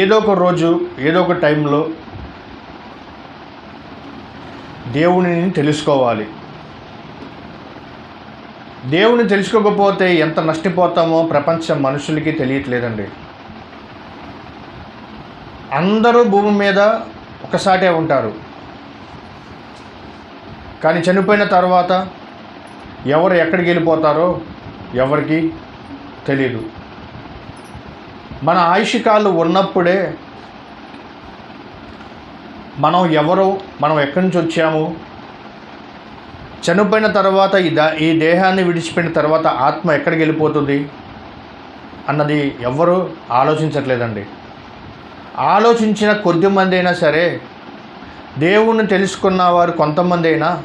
ఏదో ఒక రోజు ఏదో ఒక టైంలో దేవునిని తెలుసుకోవాలి. దేవుని తెలుసుకోకపోతే ఎంత నష్టపోతామో ప్రపంచ మనుషులకి తెలియట్లేదండి. అందరూ భూమి మీద ఒకసాటే ఉంటారు. కానీ చనిపోయిన తర్వాత ఎవరు ఎక్కడికి వెళ్ళిపోతారో ఎవరికి తెలియదు మన ఆయుష్కాలు ఉన్నప్పుడే మనం ఎవరు మనం ఎక్కడి నుంచి వచ్చాము? చనిపోయిన తర్వాత ఈ దా ఈ దేహాన్ని విడిచిపోయిన తర్వాత ఆత్మ ఎక్కడికి వెళ్ళిపోతుంది? అన్నది ఎవ్వరూ ఆలోచించట్లేదండి. ఆలోచించిన కొద్ది మంది అయినా సరే దేవుణ్ణి తెలుసుకున్న వారు కొంతమంది అయినా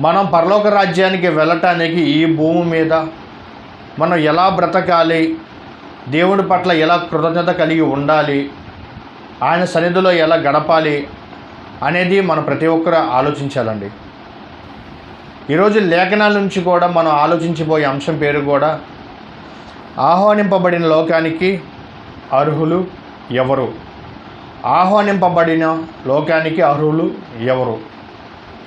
మనం పరలోక రాజ్యానికి వెళ్ళటానికి ఈ భూమి మీద మనం ఎలా బ్రతకాలి దేవుడి పట్ల ఎలా కృతజ్ఞత కలిగి ఉండాలి? ఆయన సన్నిధిలో ఎలా గడపాలి? అనేది మనం ప్రతి ఒక్కరు ఆలోచించాలండి. ఈరోజు లేఖనాల నుంచి కూడా మనం ఆలోచించిపోయే అంశం పేరు కూడా ఆహ్వానింపబడిన లోకానికి అర్హులు ఎవరు? ఆహ్వానింపబడిన లోకానికి అర్హులు ఎవరు?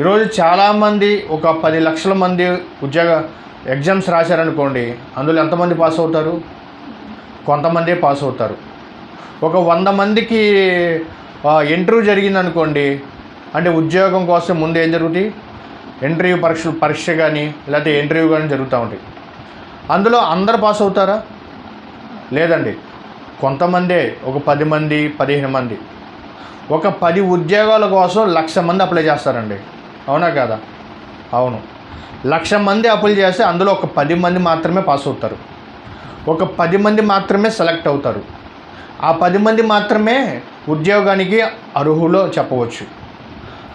ఈరోజు చాలామంది ఒక పది లక్షల మంది ఉద్యోగ ఎగ్జామ్స్ రాశారనుకోండి అందులో ఎంతమంది పాస్ అవుతారు? కొంతమందే పాస్ అవుతారు. ఒక వంద మందికి ఇంటర్వ్యూ జరిగిందనుకోండి అంటే ఉద్యోగం కోసం ముందు ఏం జరుగుతాయి? ఇంటర్వ్యూ పరీక్ష పరీక్ష కానీ లేకపోతే ఇంటర్వ్యూ కానీ జరుగుతూ ఉంటాయి. అందులో అందరు పాస్ అవుతారా? లేదండి. కొంతమందే ఒక పది మంది పదిహేను మంది. ఒక పది ఉద్యోగాల కోసం లక్ష మంది అప్లై చేస్తారండి. అవునా కదా? అవును. లక్ష మంది అప్లై చేస్తే అందులో ఒక పది మంది మాత్రమే పాస్ అవుతారు. ఒక పది మంది మాత్రమే సెలెక్ట్ అవుతారు. ఆ పది మంది మాత్రమే ఉద్యోగానికి అర్హులో చెప్పవచ్చు.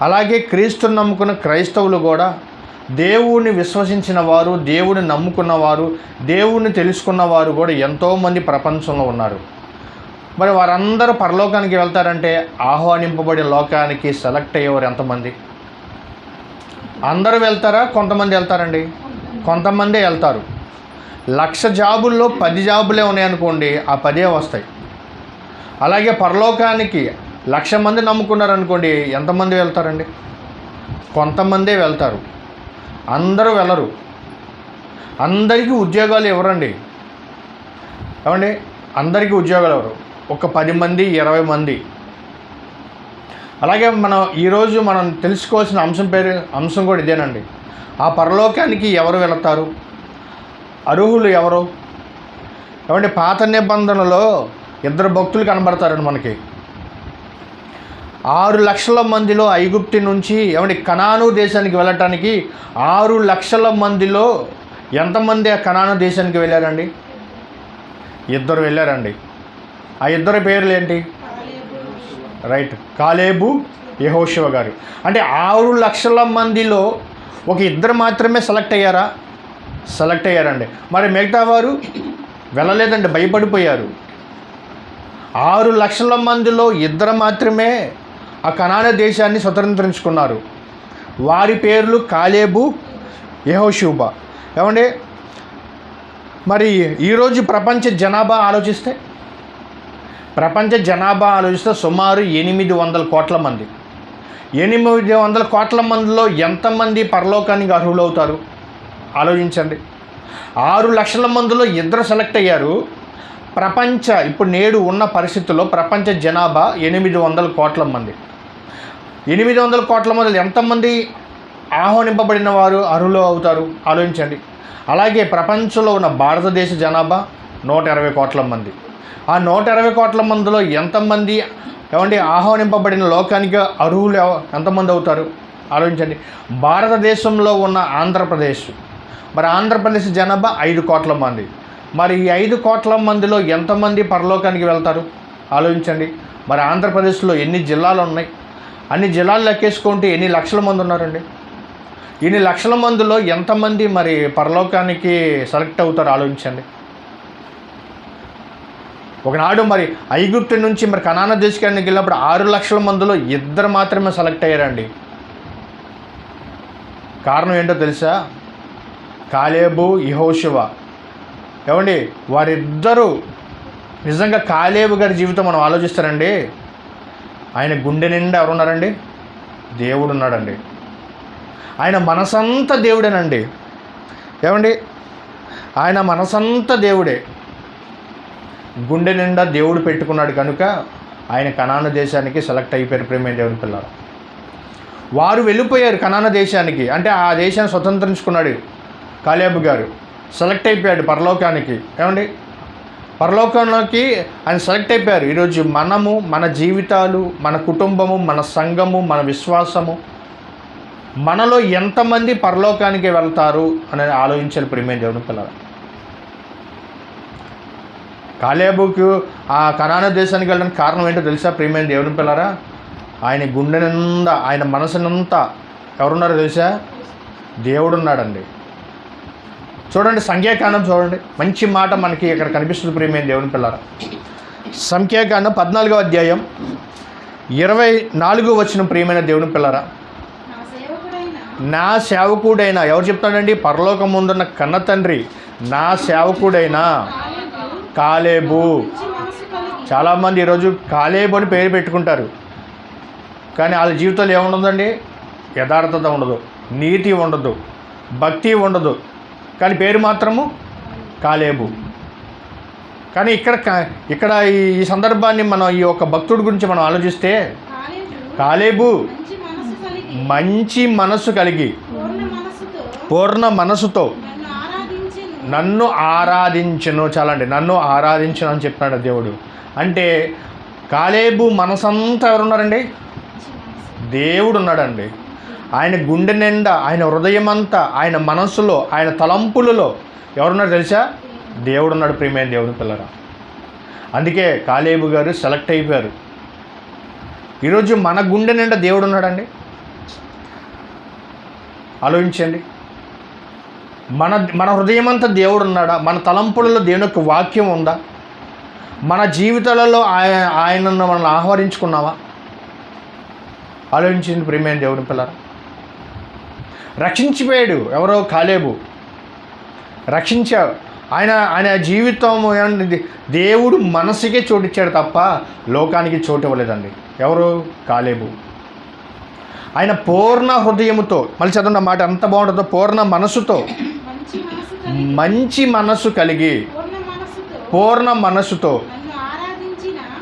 అలాగే క్రీస్తుని నమ్ముకున్న క్రైస్తవులు కూడా దేవుణ్ణి విశ్వసించిన వారు దేవుని నమ్ముకున్నవారు దేవుణ్ణి తెలుసుకున్న వారు కూడా ఎంతోమంది ప్రపంచంలో ఉన్నారు. మరి వారందరూ పరలోకానికి వెళ్తారంటే ఆహ్వానింపబడిన లోకానికి సెలెక్ట్ అయ్యేవారు ఎంతమంది? అందరూ వెళ్తారా? కొంతమంది వెళ్తారండి? కొంతమందే వెళ్తారు. లక్ష జాబుల్లో పది జాబులే ఉన్నాయనుకోండి ఆ పదే వస్తాయి. అలాగే పరలోకానికి లక్ష మంది నమ్ముకున్నారనుకోండి ఎంతమంది వెళ్తారండి? కొంతమందే వెళ్తారు. అందరూ వెళ్ళరు అందరికీ ఉద్యోగాలు ఇవ్వరండి. ఏమండి? అందరికీ ఉద్యోగాలు ఇవ్వరు. ఒక పది మంది ఇరవై మంది. అలాగే మనం ఈరోజు మనం తెలుసుకోవాల్సిన అంశం పేరు అంశం కూడా ఇదేనండి. ఆ పరలోకానికి ఎవరు వెళతారు? అర్హులు ఎవరు? ఏమంటే పాత నిబంధనలో ఇద్దరు భక్తులు కనబడతారండి మనకి. ఆరు లక్షల మందిలో ఐగుప్తి నుంచి ఏమంటే కనాను దేశానికి వెళ్ళటానికి ఆరు లక్షల మందిలో ఎంతమంది ఆ కనాను దేశానికి వెళ్ళారండి? ఇద్దరు వెళ్ళారండి. ఆ ఇద్దరు పేర్లు ఏంటి? రైట్ కాలేబు యహోశివ గారు. అంటే ఆరు లక్షల మందిలో ఒక ఇద్దరు మాత్రమే సెలెక్ట్ అయ్యారా? సెలెక్ట్ అయ్యారండి. మరి మిగతా వారు వెళ్ళలేదండి భయపడిపోయారు. ఆరు లక్షల మందిలో ఇద్దరు మాత్రమే ఆ కనాన దేశాన్ని స్వతంత్రించుకున్నారు. వారి పేర్లు కాలేబు యహోషూబా. ఏమండి? మరి ఈరోజు ప్రపంచ జనాభా ఆలోచిస్తే ప్రపంచ జనాభా ఆలోచిస్తే సుమారు ఎనిమిది వందల కోట్ల మంది. ఎనిమిది వందల కోట్ల మందిలో ఎంతమంది పరలోకానికి అర్హులవుతారు? ఆలోచించండి. ఆరు లక్షల మందిలో ఇద్దరు సెలెక్ట్ అయ్యారు. ప్రపంచ ఇప్పుడు నేడు ఉన్న పరిస్థితుల్లో ప్రపంచ జనాభా ఎనిమిది వందల కోట్ల మంది. ఎనిమిది వందల కోట్ల మంది ఎంతమంది ఆహ్వానింపబడిన వారు అర్హులు అవుతారు? ఆలోచించండి. అలాగే ప్రపంచంలో ఉన్న భారతదేశ జనాభా నూట ఇరవై కోట్ల మంది. ఆ నూట ఇరవై కోట్ల మందిలో ఎంతమంది ఏమండి ఆహ్వానింపబడిన లోకానికి అర్హులు ఎంతమంది అవుతారు? ఆలోచించండి. భారతదేశంలో ఉన్న ఆంధ్రప్రదేశ్ మరి ఆంధ్రప్రదేశ్ జనాభా ఐదు కోట్ల మంది. మరి ఈ ఐదు కోట్ల మందిలో ఎంతమంది పరలోకానికి వెళ్తారు? ఆలోచించండి. మరి ఆంధ్రప్రదేశ్లో ఎన్ని జిల్లాలు ఉన్నాయి? అన్ని జిల్లాలు లెక్కేసుకుంటే ఎన్ని లక్షల మంది ఉన్నారండి? ఇన్ని లక్షల మందిలో ఎంతమంది మరి పరలోకానికి సెలెక్ట్ అవుతారు? ఆలోచించండి. ఒకనాడు మరి ఐగుప్తు నుంచి మరి కనాన దేశానికి వెళ్ళినప్పుడు ఆరు లక్షల మందిలో ఇద్దరు మాత్రమే సెలెక్ట్ అయ్యారండి. కారణం ఏంటో తెలుసా? కాలేబు ఇహోశివ ఏమండి? వారిద్దరూ నిజంగా కాలేబు గారి జీవితం మనం ఆలోచిస్తారండి? ఆయన గుండె నిండా ఎవరున్నారండి? దేవుడు ఉన్నాడండి ఆయన మనసంతా దేవుడేనండి. ఏమండి? ఆయన మనసంతా దేవుడే. గుండె నిండా దేవుడు పెట్టుకున్నాడు కనుక ఆయన కనాన దేశానికి సెలెక్ట్ అయిపోయారు ప్రేమే దేవుని పిల్లలు. వారు వెళ్ళిపోయారు కనాన దేశానికి. అంటే ఆ దేశాన్ని స్వతంత్రించుకున్నాడు. కాలేబు గారు. సెలెక్ట్ అయిపోయాడు పరలోకానికి. ఏమండి? పరలోకంలోకి ఆయన సెలెక్ట్ అయిపోయారు. ఈరోజు మనము మన జీవితాలు మన కుటుంబము మన సంఘము మన విశ్వాసము మనలో ఎంతమంది పరలోకానికి వెళ్తారు అనేది ఆలోచించాలి ప్రేమే దేవుని పిల్లలు. కాలేబుకు ఆ కనాన దేశానికి వెళ్ళడానికి కారణం ఏంటో తెలుసా ప్రియమైన దేవుని పిల్లరా? ఆయన గుండె నిండా ఆయన మనసునంతా ఎవరున్నారో తెలుసా? దేవుడు ఉన్నాడండి చూడండి సంఖ్యాకాండం చూడండి. మంచి మాట మనకి ఇక్కడ కనిపిస్తుంది ప్రియమైన దేవుని పిల్లల సంఖ్యాకాండం పద్నాలుగో అధ్యాయం ఇరవై నాలుగో వచ్చిన ప్రియమైన దేవుని పిల్లరా. నా సేవకుడైన ఎవరు చెప్తాడండి? పరలోకం ముందున్న కన్న తండ్రి నా సేవకుడైన కాలేబు. చాలామంది ఈరోజు కాలేబు అని పేరు పెట్టుకుంటారు. కానీ వాళ్ళ జీవితంలో ఏముండదండి? యథార్థత ఉండదు నీతి ఉండదు భక్తి ఉండదు. కానీ పేరు మాత్రము కాలేబు. కానీ ఇక్కడ ఇక్కడ ఈ సందర్భాన్ని మనం ఈ యొక్క భక్తుడి గురించి మనం ఆలోచిస్తే కాలేబు మంచి మనసు కలిగి మంచి మనస్సు కలిగి పూర్ణ మనసుతో నన్ను ఆరాధించెను. చాలండి. నన్ను ఆరాధించను అని చెప్పినాడు దేవుడు. అంటే కాలేబు మనసంతా ఎవరున్నారండి? దేవుడు ఉన్నాడండి ఆయన గుండె నిండా ఆయన హృదయమంతా ఆయన మనస్సులో ఆయన తలంపులలో. ఎవరున్నారు తెలుసా? దేవుడు ఉన్నాడు ప్రియమైన దేవుని పిల్లరా. అందుకే కాలేబు గారు సెలెక్ట్ అయిపోయారు. ఈరోజు మన గుండె నిండా దేవుడు ఉన్నాడండి ఆలోచించండి. మన మన హృదయమంతా దేవుడు ఉన్నాడా మన తలంపులలో దేవుని యొక్క వాక్యం ఉందా? మన జీవితాలలో ఆయన ఆయనను మనం ఆహ్వానించుకున్నావా? ఆలోచించింది ప్రియమైన దేవుని పిల్లరా. రక్షించిపోయాడు ఎవరో కాలేబు. రక్షించావు ఆయన ఆయన జీవితం దేవుడు మనసుకే చోటిచ్చాడు తప్ప లోకానికి చోటు ఇవ్వలేదండి. ఎవరు కాలేబు. ఆయన పూర్ణ హృదయముతో మళ్ళీ చదవండి మాట ఎంత బాగుంటుందో పూర్ణ మనసుతో మంచి మనసు కలిగి మనస్సు కలిగి పూర్ణ మనసుతో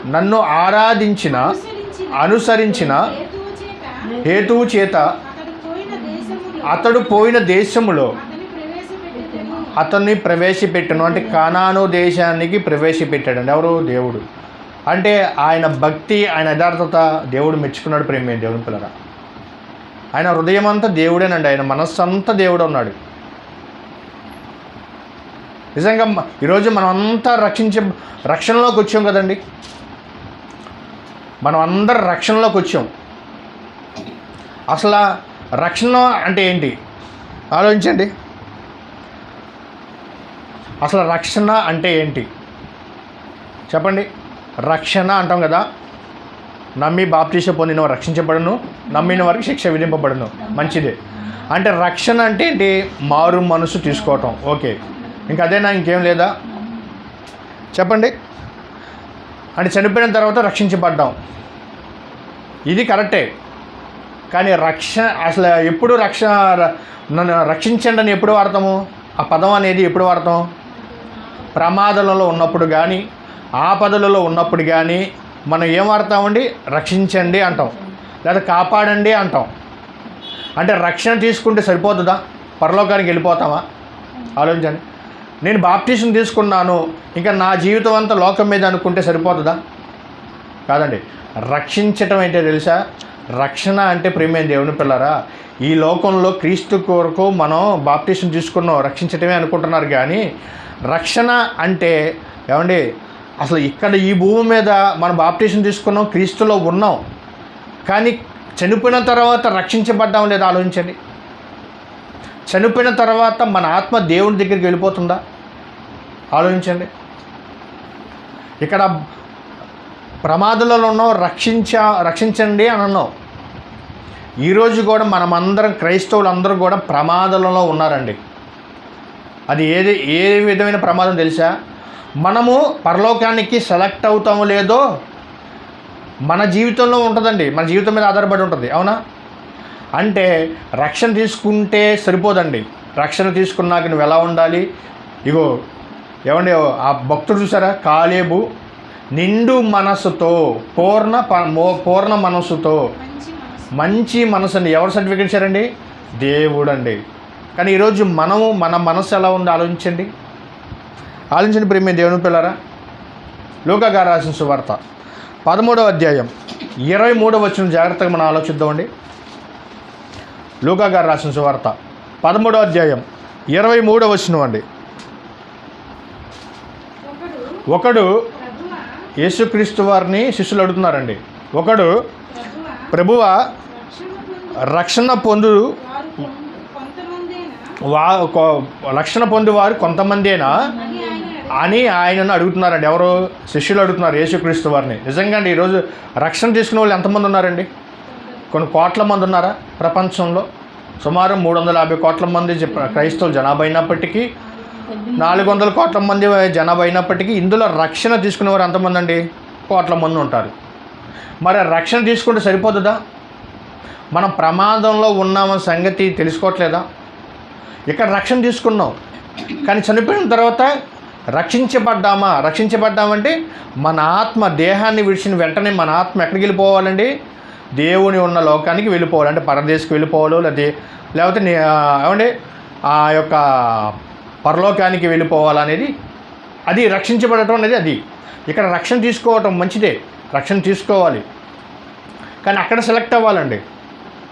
నన్ను ఆరాధించిన అనుసరించిన అనుసరించిన హేతువు చేత హేతువు చేత అతడు పోయిన దేశములో అతడు పోయిన దేశములో ప్రవేశపెట్టెను. అతన్ని ప్రవేశపెట్టను. అంటే కానాను దేశానికి ప్రవేశపెట్టాడండి. ఎవరు? దేవుడు. అంటే ఆయన భక్తి ఆయన యథార్థత దేవుడు మెచ్చుకున్నాడు ప్రేమ దేవుని పిల్లరా. ఆయన హృదయం అంతా దేవుడేనండి. ఆయన మనస్సు అంతా దేవుడు ఉన్నాడు నిజంగా ఈరోజు మనం అంతా రక్షించే రక్షణలోకి వచ్చాం కదండి. మనం అందరు రక్షణలోకి వచ్చాం. అసలు రక్షణ అంటే ఏంటి? ఆలోచించండి. అసలు రక్షణ అంటే ఏంటి? చెప్పండి. రక్షణ అంటాం కదా. నమ్మి బాప్తీస పొందిన వారు రక్షించబడను. నమ్మిన వారికి శిక్ష విధింపబడను. మంచిదే. అంటే రక్షణ అంటే ఏంటి? మారు మనసు తీసుకోవటం. ఓకే. ఇంకా అదేనా? ఇంకేం లేదా? చెప్పండి. అంటే చనిపోయిన తర్వాత రక్షించబడ్డాం. ఇది కరెక్టే. కానీ రక్ష అసలు ఎప్పుడు రక్ష ర- నన్ను రక్షించండి అని ఎప్పుడు వాడతాము? ఆ పదం అనేది ఎప్పుడు వాడతాం? ప్రమాదాలలో ఉన్నప్పుడు కానీ ఆపదలలో ఉన్నప్పుడు కానీ మనం ఏం వాడతామండి? రక్షించండి అంటాం. లేదా కాపాడండి అంటాం. అంటే రక్షణ తీసుకుంటే సరిపోతుందా? పరలోకానికి వెళ్ళిపోతామా? ఆలోచించండి. నేను బాప్టిషన్ తీసుకున్నాను ఇంకా నా జీవితం అంతా లోకం మీద అనుకుంటే సరిపోతుందా? కాదండి. రక్షించటం ఏంటో తెలుసా? రక్షణ అంటే ప్రేమైన దేవుని పిల్లరా. ఈ లోకంలో క్రీస్తు కొరకు మనం బాప్టిషన్ తీసుకున్నాం రక్షించటమే అనుకుంటున్నారు కానీ రక్షణ అంటే ఏమండి అసలు ఇక్కడ ఈ భూమి మీద మనం బాప్టిషన్ తీసుకున్నాం క్రీస్తులో ఉన్నాం. కానీ చనిపోయిన తర్వాత రక్షించబడ్డాం లేదా ఆలోచించండి. చనిపోయిన తర్వాత మన ఆత్మ దేవుని దగ్గరికి వెళ్ళిపోతుందా? ఆలోచించండి. ఇక్కడ ప్రమాదాలలో ఉన్నాం రక్షించ రక్షించండి అని అన్నాం ఈరోజు కూడా మనమందరం క్రైస్తవులు అందరూ కూడా ప్రమాదాలలో ఉన్నారండి. అది ఏది ఏ విధమైన ప్రమాదం తెలుసా? మనము పరలోకానికి సెలెక్ట్ అవుతాము లేదో మన జీవితంలో ఉంటుందండి. మన జీవితం మీద ఆధారపడి ఉంటుంది అవునా? అంటే రక్షణ తీసుకుంటే సరిపోదండి. రక్షణ తీసుకున్నాక నువ్వు ఎలా ఉండాలి? ఇగో ఏమండి ఆ భక్తుడు చూసారా? కాలేబు నిండు మనస్సుతో పూర్ణ పూర్ణ మనస్సుతో మంచి మనసు. అండి ఎవరు సర్టిఫికేట్ ఇచ్చారండి? దేవుడు అండి కానీ ఈరోజు మనము మన మనసు ఎలా ఉందో ఆలోచించండి. ఆలోచించండి ప్రేమ దేవుని పిల్లరా. లూకా గారు రాసిన సువార్త పదమూడవ అధ్యాయం ఇరవై మూడవ వచ్చిన జాగ్రత్తగా మనం ఆలోచిద్దామండి. లూకా గారు రాసిన సువార్త పదమూడవ అధ్యాయం ఇరవై మూడవ వచ్చిన అండి. ఒకడు యేసుక్రీస్తు వారిని శిష్యులు అడుగుతున్నారండి. ఒకడు ప్రభువ రక్షణ పొందు వా రక్షణ పొందువారు కొంతమందేనా? అని అని ఆయనను అడుగుతున్నారండి. ఎవరు? శిష్యులు అడుగుతున్నారు యేసుక్రీస్తు వారిని. నిజంగా అండి ఈరోజు రక్షణ తీసుకునే వాళ్ళు ఎంతమంది ఉన్నారండి? కొన్ని కోట్ల మంది ఉన్నారా ప్రపంచంలో? సుమారు మూడు వందల యాభై కోట్ల మంది క్రైస్తవులు జనాభా అయినప్పటికీ నాలుగు వందల కోట్ల మంది జనాభా అయినప్పటికీ ఇందులో రక్షణ తీసుకునేవారు ఎంతమంది అండి కోట్ల మంది ఉంటారు. మరి రక్షణ తీసుకుంటే సరిపోతుందా? మనం ప్రమాదంలో ఉన్నామన్న సంగతి తెలుసుకోవట్లేదా? ఇక్కడ రక్షణ తీసుకున్నాం. కానీ చనిపోయిన తర్వాత రక్షించబడ్డామా? రక్షించబడ్డామంటే మన ఆత్మ దేహాన్ని విడిచిన వెంటనే మన ఆత్మ ఎక్కడికి వెళ్ళిపోవాలండి? దేవుని ఉన్న లోకానికి వెళ్ళిపోవాలి. అంటే పరదేశకు వెళ్ళిపోవాలో లేకపోతే లేకపోతే ఏమండి? ఆ యొక్క పరలోకానికి వెళ్ళిపోవాలనేది అది రక్షించబడటం అనేది అది. ఇక్కడ రక్షణ తీసుకోవటం మంచిదే రక్షణ తీసుకోవాలి. కానీ అక్కడ సెలెక్ట్ అవ్వాలండి.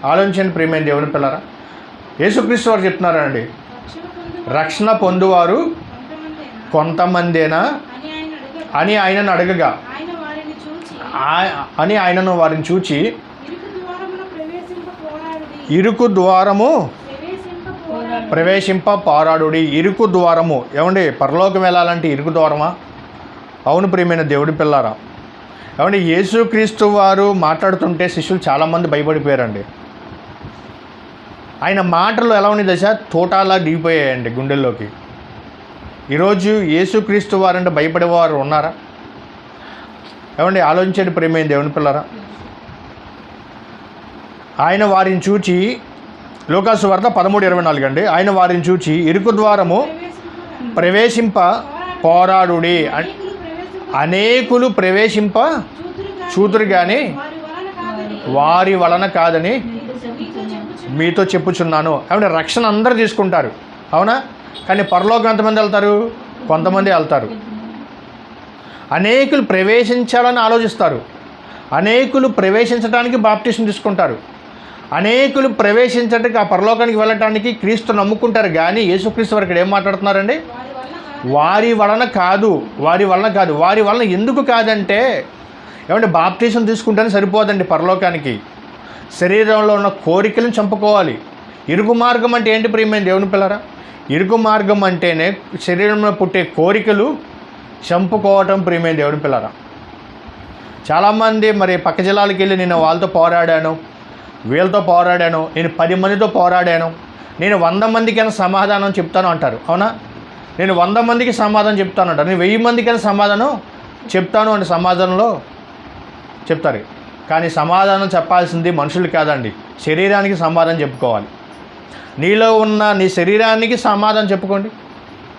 ఆలోచించండి ప్రియమైన దేవుని పిల్లరా. యేసుక్రీస్తు వారు చెప్తున్నారండి. రక్షణ పొందు రక్షణ పొందువారు కొంతమందేనా? అని ఆయనను అడగగా. అని ఆయనను వారిని చూచి ఇరుకు ద్వారము ప్రవేశింప పారాడుడి ఇరుకు ద్వారము. ఏమండి? పరలోకం వెళ్ళాలంటే ఇరుకు ద్వారమా? అవును ప్రియమైన దేవుడి పిల్లారా. ఏమండి? యేసుక్రీస్తు వారు మాట్లాడుతుంటే శిష్యులు చాలామంది భయపడిపోయారండి. ఆయన మాటలు ఎలా ఉన్నాయి దశ తోటాలా దిగిపోయాయండి గుండెల్లోకి. ఈరోజు యేసుక్రీస్తు వారంటే భయపడేవారు ఉన్నారా? ఏమండి? ఆలోచించండి ప్రేమైన దేవుని పిల్లరా. ఆయన వారిని చూచి లోకాసు వార్త పదమూడు ఇరవై నాలుగు అండి. ఆయన వారిని చూచి ఇరుకు ద్వారము ప్రవేశింప పోరాడుడి. అనేకులు ప్రవేశింప చూతురు కానీ వారి వలన కాదని మీతో మీతో చెప్పుచున్నాను. ఏమంటే రక్షణ అందరూ తీసుకుంటారు. అవునా? కానీ పరలోకం ఎంతమంది వెళ్తారు? కొంతమంది వెళ్తారు. అనేకులు ప్రవేశించాలని ఆలోచిస్తారు. అనేకులు ప్రవేశించడానికి బాప్టిషన్ తీసుకుంటారు. అనేకులు ప్రవేశించడానికి ఆ పరలోకానికి వెళ్ళటానికి క్రీస్తు నమ్ముకుంటారు కానీ యేసుక్రీస్తు వారు ఇక్కడ ఏం మాట్లాడుతున్నారండి? వారి వలన కాదు వారి వలన కాదు వారి వలన ఎందుకు కాదంటే ఏమంటే బాప్తీసం తీసుకుంటేనే సరిపోదండి పరలోకానికి. శరీరంలో ఉన్న కోరికలను చంపుకోవాలి. ఇరుగు మార్గం అంటే ఏంటి ప్రియమైన దేవుని పిల్లరా? ఇరుగు మార్గం అంటేనే శరీరంలో పుట్టే కోరికలు చంపుకోవటం ప్రియమైన దేవుని పిల్లరా. చాలామంది మరి పక్క జిల్లాలకు వెళ్ళి నేను వాళ్ళతో పోరాడాను. వీళ్ళతో పోరాడాను నేను పది మందితో పోరాడాను. నేను వంద మందికైనా సమాధానం చెప్తాను అంటారు. అవునా? నేను వంద మందికి సమాధానం చెప్తాను అంటారు. నేను వెయ్యి మందికైనా సమాధానం చెప్తాను అంటే సమాధానంలో చెప్తారు. కానీ సమాధానం చెప్పాల్సింది మనుషులు కాదండి. శరీరానికి సమాధానం చెప్పుకోవాలి. నీలో ఉన్న నీ శరీరానికి సమాధానం చెప్పుకోండి.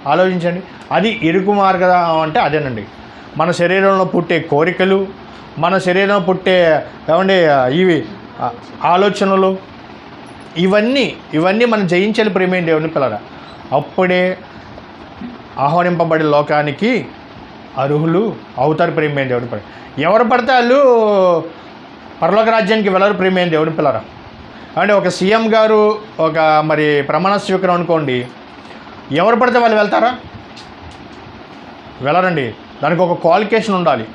ఆలోచించండి. అది ఇరుకు మార్గం అంటే అదేనండి. మన శరీరంలో పుట్టే కోరికలు మన శరీరంలో పుట్టే ఏమండి ఇవి ఆలోచనలు ఇవన్నీ ఇవన్నీ మనం జయించాలి ప్రేమేం దేవుని పిల్లరా అప్పుడే ఆహ్వానింపబడే లోకానికి అర్హులు అవుతారు ప్రేమేం దేవుని పిల్లలు. ఎవరు పడితే వాళ్ళు పరలోక రాజ్యానికి వెళ్ళరు ప్రేమేం దేవుని పిల్లరా అంటే ఒక సీఎం గారు ఒక మరి ప్రమాణ స్వీకారం అనుకోండి ఎవరు పడితే వాళ్ళు వెళ్తారా? వెళ్ళరండి. దానికి ఒక క్వాలిఫికేషన్ ఉండాలి.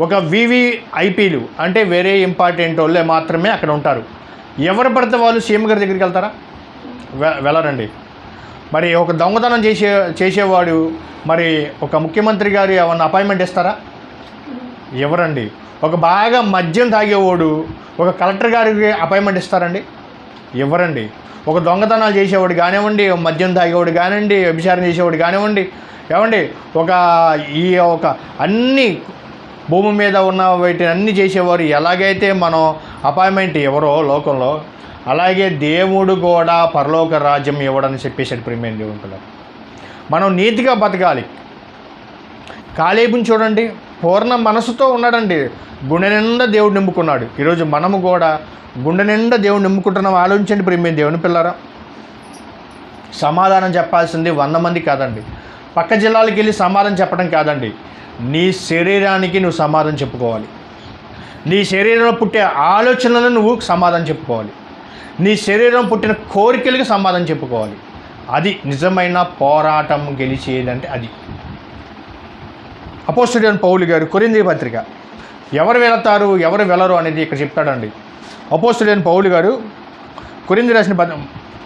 ఒక వివిఐపీలు అంటే వేరే ఇంపార్టెంట్ వాళ్ళే మాత్రమే అక్కడ ఉంటారు. ఎవరు పడితే వాళ్ళు సీఎం గారి దగ్గరికి వెళ్తారా? వె వెళ్ళరండి. మరి ఒక దొంగతనం చేసే చేసేవాడు మరి ఒక ముఖ్యమంత్రి గారు ఏమన్నా అపాయింట్మెంట్ ఇస్తారా? ఎవరండి? ఒక బాగా మద్యం తాగేవాడు ఒక కలెక్టర్ గారికి అపాయింట్మెంట్ ఇస్తారండి? ఎవరండి? ఒక దొంగతనాలు చేసేవాడు కానివ్వండి మద్యం తాగేవాడు కానివ్వండి వ్యభిచారం చేసేవాడు కానివ్వండి ఏమండి? ఒక ఈ ఒక అన్ని భూమి మీద ఉన్న వీటిని అన్ని చేసేవారు. ఎలాగైతే మనం అపాయింట్మెంట్ ఎవరో లోకంలో అలాగే దేవుడు కూడా పరలోక రాజ్యం ఇవ్వడని చెప్పేసాడు ప్రేమైన దేవుని పిల్లలు. మనం నీతిగా బతకాలి. కాలేబుని చూడండి పూర్ణ మనసుతో ఉన్నాడండి. గుండె నిండా దేవుడు నింపుకున్నాడు. ఈరోజు మనము కూడా గుండె నిండా దేవుడు నింపుకుంటున్నాం. ఆలోచించండి ప్రేమ దేవుని పిల్లరా సమాధానం చెప్పాల్సింది వంద మంది కాదండి. పక్క జిల్లాలకు వెళ్ళి సమాధానం చెప్పడం కాదండి. నీ శరీరానికి నువ్వు సమాధానం చెప్పుకోవాలి. నీ శరీరంలో పుట్టే ఆలోచనలను నువ్వు సమాధానం చెప్పుకోవాలి. నీ శరీరం పుట్టిన కోరికలకు సమాధానం చెప్పుకోవాలి. అది నిజమైన పోరాటం గెలిచేదంటే అది. అపోస్టుడియన్ పౌలు గారు కొరింది పత్రిక ఎవరు వెళతారు ఎవరు వెళ్ళరు అనేది ఇక్కడ చెప్తాడండి. అపోస్టుడియన్ పౌలు గారు కొరింది రాసిన పత్ర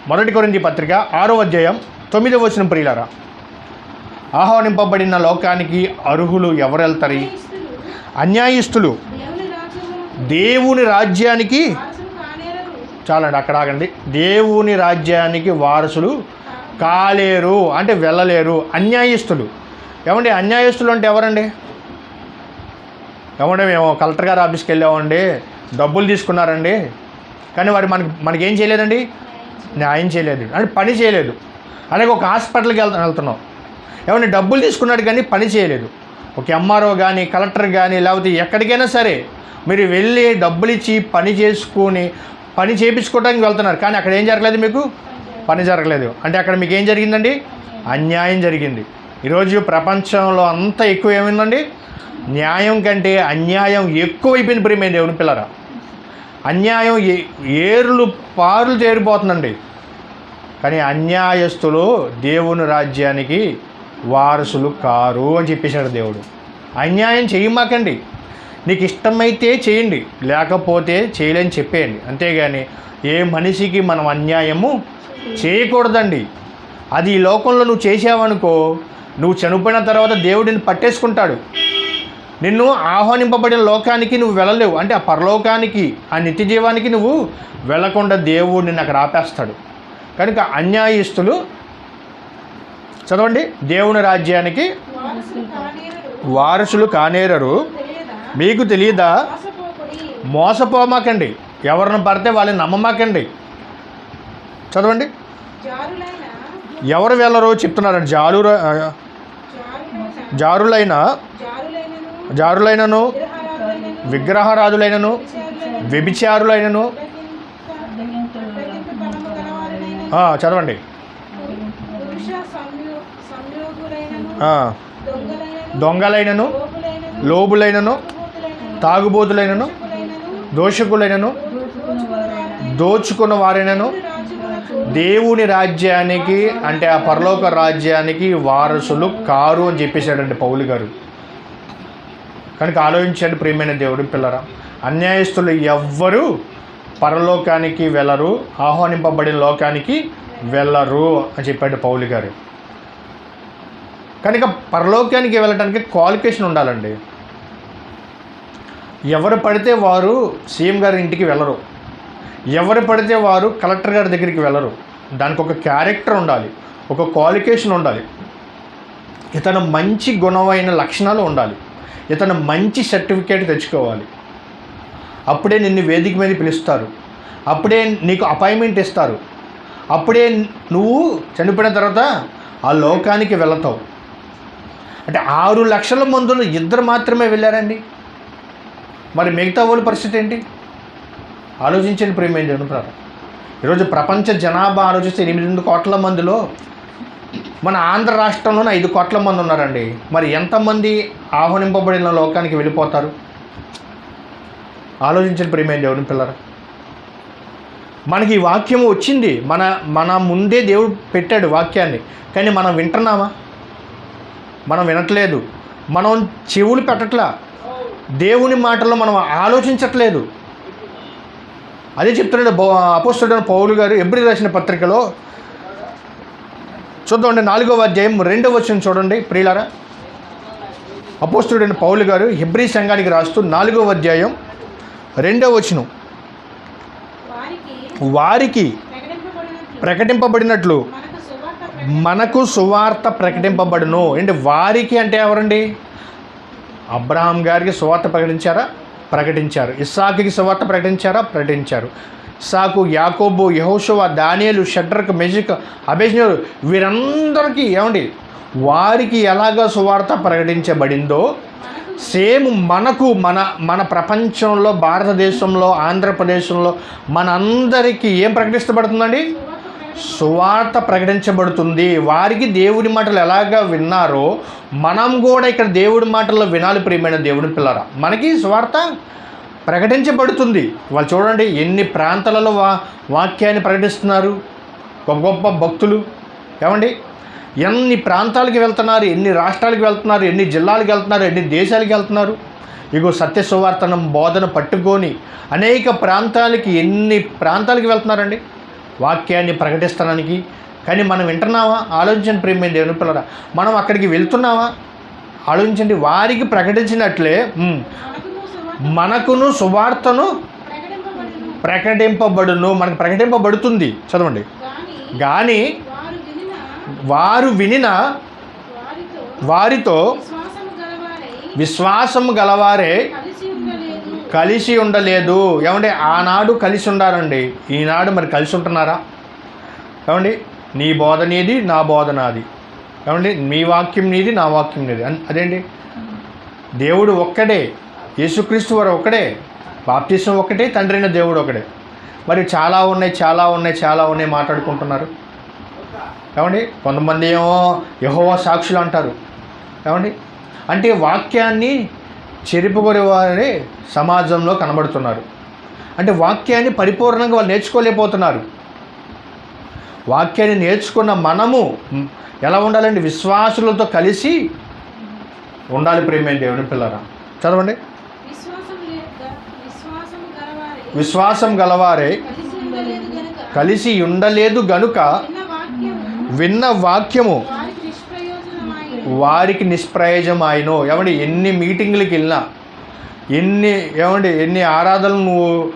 మొదటి కొరింది పత్రిక ఆరో అధ్యాయం తొమ్మిదవ వచ్చిన ప్రియులరా ఆహ్వానింపబడిన లోకానికి అర్హులు ఎవరు వెళ్తారు అన్యాయస్తులు. దేవుని రాజ్యానికి చాలండి అక్కడ ఆగండి. దేవుని రాజ్యానికి వారసులు కాలేరు అంటే వెళ్ళలేరు అన్యాయస్తులు. ఏమండి అన్యాయస్తులు అంటే ఎవరండి? ఏమంటే మేము కలెక్టర్ గారు ఆఫీస్కి వెళ్ళామండి డబ్బులు తీసుకున్నారండి కానీ వారు మనకి మనకేం చేయలేదండి? న్యాయం చేయలేదు అంటే పని చేయలేదు. అలాగే ఒక హాస్పిటల్కి వెళ్తా వెళ్తున్నాం. ఏమైనా డబ్బులు తీసుకున్నాడు కానీ పని చేయలేదు. ఒక ఎంఆర్ఓ కానీ కలెక్టర్ కానీ లేకపోతే ఎక్కడికైనా సరే మీరు వెళ్ళి డబ్బులు ఇచ్చి పని చేసుకొని పని చేయించుకోవడానికి వెళ్తున్నారు. కానీ అక్కడ ఏం జరగలేదు మీకు? పని జరగలేదు. అంటే అక్కడ మీకు ఏం జరిగిందండి? అన్యాయం జరిగింది. ఈరోజు ప్రపంచంలో అంతా ఎక్కువ ఏమైందండి? న్యాయం కంటే అన్యాయం ఎక్కువైపోయింది ప్రియమైన దేవుని పిల్లరా. అన్యాయం ఏ- ఏర్లు పారులు చేరిపోతుందండి కానీ అన్యాయస్తులు దేవుని రాజ్యానికి వారసులు కారు అని చెప్పేశాడు దేవుడు. అన్యాయం చేయమాకండి. నీకు ఇష్టమైతే చేయండి లేకపోతే చేయలేని చెప్పేయండి. అంతేగాని ఏ మనిషికి మనం అన్యాయము చేయకూడదండి. అది ఈ లోకంలో నువ్వు చేసావనుకో నువ్వు చనిపోయిన తర్వాత దేవుడిని పట్టేసుకుంటాడు. నిన్ను ఆహ్వానింపబడిన లోకానికి నువ్వు వెళ్ళలేవు. అంటే ఆ పరలోకానికి ఆ నిత్య జీవానికి నువ్వు వెళ్ళకుండా దేవుడు నిన్ను అక్కడ ఆపేస్తాడు. కనుక అన్యాయస్తులు చదవండి. దేవుని రాజ్యానికి వారసులు కానేరరు. మీకు తెలియదా? మోసపోమాకండి. ఎవరిని పడితే వాళ్ళని నమ్మమాకండి. చదవండి. ఎవరు వెళ్ళరో చెప్తున్నారండి. జారు జారులైన జారులైనను విగ్రహరాజులైనను విగ్రహారాధులైనను వ్యభిచారులైనను. చదవండి. దొంగలైనను లోబులైనను తాగుబోతులైనను దోషకులైనను దోచుకున్న వారైనను దేవుని రాజ్యానికి అంటే ఆ పరలోక రాజ్యానికి వారసులు కారు అని చెప్పేశాడండి పౌలు గారు. కనుక ఆలోచించండి ప్రియమైన దేవుడు పిల్లరా అన్యాయస్తులు ఎవ్వరూ పరలోకానికి వెళ్ళరు ఆహ్వానింపబడిన లోకానికి వెళ్ళరు అని చెప్పాడు పౌలు గారు. కనుక పరలోకానికి వెళ్ళటానికి క్వాలిఫికేషన్ ఉండాలండి. ఎవరు పడితే వారు సీఎం గారి ఇంటికి వెళ్ళరు. ఎవరు పడితే వారు కలెక్టర్ గారి దగ్గరికి వెళ్ళరు. దానికి ఒక క్యారెక్టర్ ఉండాలి. ఒక క్వాలిఫికేషన్ ఉండాలి. ఇతను మంచి గుణమైన లక్షణాలు ఉండాలి. ఇతను మంచి సర్టిఫికేట్ తెచ్చుకోవాలి. అప్పుడే నిన్ను వేదిక మీద పిలుస్తారు. అప్పుడే నీకు అపాయింట్మెంట్ ఇస్తారు. అప్పుడే నువ్వు చనిపోయిన తర్వాత ఆ లోకానికి వెళతావు. అంటే ఆరు లక్షల మందులు ఇద్దరు మాత్రమే వెళ్ళారండి. మరి మిగతా వాళ్ళ పరిస్థితి ఏంటి? ఆలోచించండి ప్రేమ జనుప్రారు ఈరోజు ప్రపంచ జనాభా ఆలోచిస్తే ఎనిమిది కోట్ల మందిలో మన ఆంధ్ర రాష్ట్రంలోనే ఐదు కోట్ల మంది ఉన్నారండి. మరి ఎంతమంది ఆహ్వానింపబడిన లోకానికి వెళ్ళిపోతారు? ఆలోచించిన ప్రేమ దేవుని పిల్లరా మనకి ఈ వాక్యం వచ్చింది. మన మన ముందే దేవుడు పెట్టాడు వాక్యాన్ని. కానీ మనం వింటున్నామా? మనం వినట్లేదు. మనం చెవులు పెట్టట్లా. దేవుని మాటల్లో మనం ఆలోచించట్లేదు. అదే చెప్తున్నాడు అపోస్తుడైన పౌలు గారు ఎబ్రి రాసిన పత్రికలో. చూద్దామండి నాలుగవ అధ్యాయం రెండవ వచ్చిన చూడండి ప్రియులారా. అపోస్తుడైన పౌలు గారు హెబ్రి సంఘానికి రాస్తూ నాలుగవ అధ్యాయం రెండవ వచనం. వారికి ప్రకటింపబడినట్లు. మనకు సువార్త ప్రకటింపబడును. ఏంటి వారికి అంటే ఎవరండి? అబ్రహాం గారికి సువార్త ప్రకటించారా? ప్రకటించారు. ఇస్సాకి సువార్త ప్రకటించారా? ప్రకటించారు. ఇస్సాకు యాకోబు యహోషువ దానియలు షడ్రక్ మెజిక్ అబేజ్ఞరు వీరందరికీ ఏమండి? వారికి ఎలాగ సువార్త ప్రకటించబడిందో సేమ్ మనకు మన మన ప్రపంచంలో భారతదేశంలో ఆంధ్రప్రదేశంలో మనందరికీ ఏం ప్రకటిస్తబడుతుందండి? సువార్త ప్రకటించబడుతుంది. వారికి దేవుడి మాటలు ఎలాగ విన్నారో మనం కూడా ఇక్కడ దేవుడి మాటల్లో వినాలి ప్రియమైన దేవుడి పిల్లరా. మనకి సువార్త ప్రకటించబడుతుంది. వాళ్ళు చూడండి ఎన్ని ప్రాంతాలలో వా వాక్యాన్ని ప్రకటిస్తున్నారు. గొప్ప గొప్ప భక్తులు. ఏమండి? ఎన్ని ప్రాంతాలకు వెళ్తున్నారు ఎన్ని రాష్ట్రాలకు వెళ్తున్నారు ఎన్ని జిల్లాలకు వెళ్తున్నారు ఎన్ని దేశాలకు వెళ్తున్నారు? ఇగో సత్య సువార్తనం బోధన పట్టుకొని అనేక ప్రాంతాలకి ఎన్ని ప్రాంతాలకు వెళ్తున్నారండి? వాక్యాన్ని ప్రకటిస్తానికి. కానీ మనం వింటున్నావా ఆలోచించండి ప్రేమైన దేవుని పిల్లరా. మనం అక్కడికి వెళ్తున్నావా ఆలోచించండి. వారికి ప్రకటించినట్లే మనకును సువార్తను ప్రకటింపబడును. మనకు ప్రకటింపబడుతుంది. చదవండి. కానీ వారు వినిన వారు వినిన వారితో విశ్వాసము విశ్వాసం గలవారే కలిసి ఉండలేదు. ఏమండి? ఆనాడు కలిసి ఉండాలండి. ఈనాడు మరి కలిసి ఉంటున్నారా? ఏమండి? నీ బోధ నీది నా బోధ నాది. ఏమండి? మీ వాక్యం నీది నా వాక్యం నీది. అదేంటి? దేవుడు ఒక్కడే యేసుక్రీస్తు వారు ఒక్కడే బాప్తిసం ఒకటే తండ్రి అయిన దేవుడు ఒకడే మరి చాలా ఉన్నాయి చాలా ఉన్నాయి చాలా ఉన్నాయి మాట్లాడుకుంటున్నారు. ఏమండి? కొంతమంది ఏమో యహోవా సాక్షులు అంటారు. ఏమండి? అంటే వాక్యాన్ని చెరిపుకొనే వారే సమాజంలో కనబడుతున్నారు. అంటే వాక్యాన్ని పరిపూర్ణంగా వాళ్ళు నేర్చుకోలేకపోతున్నారు. వాక్యాన్ని నేర్చుకున్న మనము ఎలా ఉండాలండి విశ్వాసులతో కలిసి ఉండాలి ప్రేమే దేవుని పిల్లరా. చదవండి. విశ్వాసం గలవారై. కలిసి ఉండలేదు గనుక. విన్న వాక్యము. వారికి నిష్ప్రయోజనం ఆయనో ఏమంటే ఎన్ని మీటింగ్లకు వెళ్ళినా ఎన్ని ఏమంటే ఎన్ని ఆరాధనలు నువ్వు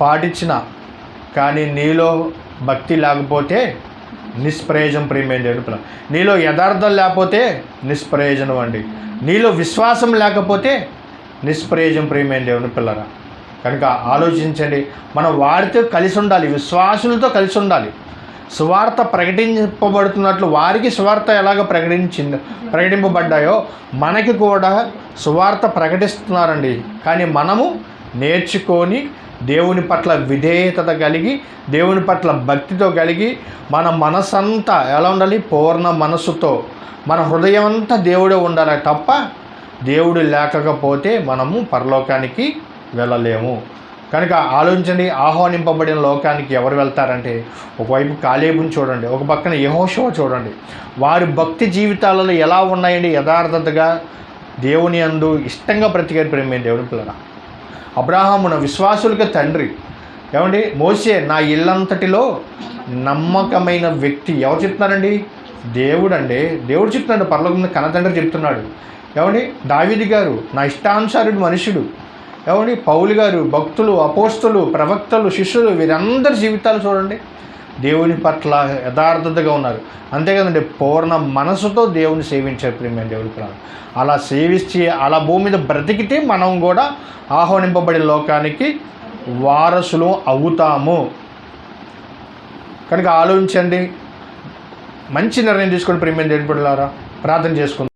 పాటించినా కానీ నీలో భక్తి లేకపోతే నిష్ప్రయోజనం ప్రేమైన దేవుని నీలో యథార్థం లేకపోతే నిష్ప్రయోజనం అండి. నీలో విశ్వాసం లేకపోతే నిష్ప్రయోజనం ప్రేమైన దేవుని పిల్లరా. కనుక ఆలోచించండి. మనం వారితో కలిసి ఉండాలి విశ్వాసులతో కలిసి ఉండాలి. సువార్త ప్రకటింపబడుతున్నట్లు వారికి సువార్త ఎలాగ ప్రకటించింది? ప్రకటింపబడ్డాయో? మనకి కూడా సువార్త ప్రకటిస్తున్నారండి. కానీ మనము నేర్చుకొని దేవుని పట్ల విధేయత కలిగి దేవుని పట్ల భక్తితో కలిగి మన మనసంతా ఎలా ఉండాలి? పూర్ణ మనసుతో మన హృదయం అంతా దేవుడే ఉండాలి తప్ప దేవుడు లేకపోతే మనము పరలోకానికి వెళ్ళలేము. కనుక ఆలోచించండి ఆహ్వానింపబడిన లోకానికి ఎవరు వెళ్తారంటే ఒకవైపు కాలేబుని చూడండి ఒక పక్కన యహోషవ చూడండి. వారి భక్తి జీవితాలలో ఎలా ఉన్నాయండి? యథార్థతగా దేవుని అందు ఇష్టంగా ప్రతిగారి ప్రేమే దేవుని పిల్లల అబ్రాహామున విశ్వాసులకి తండ్రి. ఏమండి? మోసే నా ఇల్లంతటిలో నమ్మకమైన వ్యక్తి ఎవరు చెప్తున్నారండి? దేవుడు అండి దేవుడు చెప్తున్నాడు పర్లోకం కన్నతండ్రి చెప్తున్నాడు. ఏమండి? దావిది గారు నా ఇష్టానుసారుడు మనుషుడు. ఏమండి? పౌలు గారు భక్తులు అపోస్తులు ప్రవక్తలు శిష్యులు వీరందరి జీవితాలు చూడండి. దేవుని పట్ల యథార్థతగా ఉన్నారు. అంతే కదండి పూర్ణ మనసుతో దేవుని సేవించారు ప్రేమ దేవుని ప్రాణం అలా సేవించి అలా భూమి మీద బ్రతికితే మనం కూడా ఆహ్వానింపబడే లోకానికి వారసులు అవుతాము. కనుక ఆలోచించండి. మంచి నిర్ణయం తీసుకొని ప్రేమ దేవుని పడలారా ప్రార్థన చేసుకుందాం.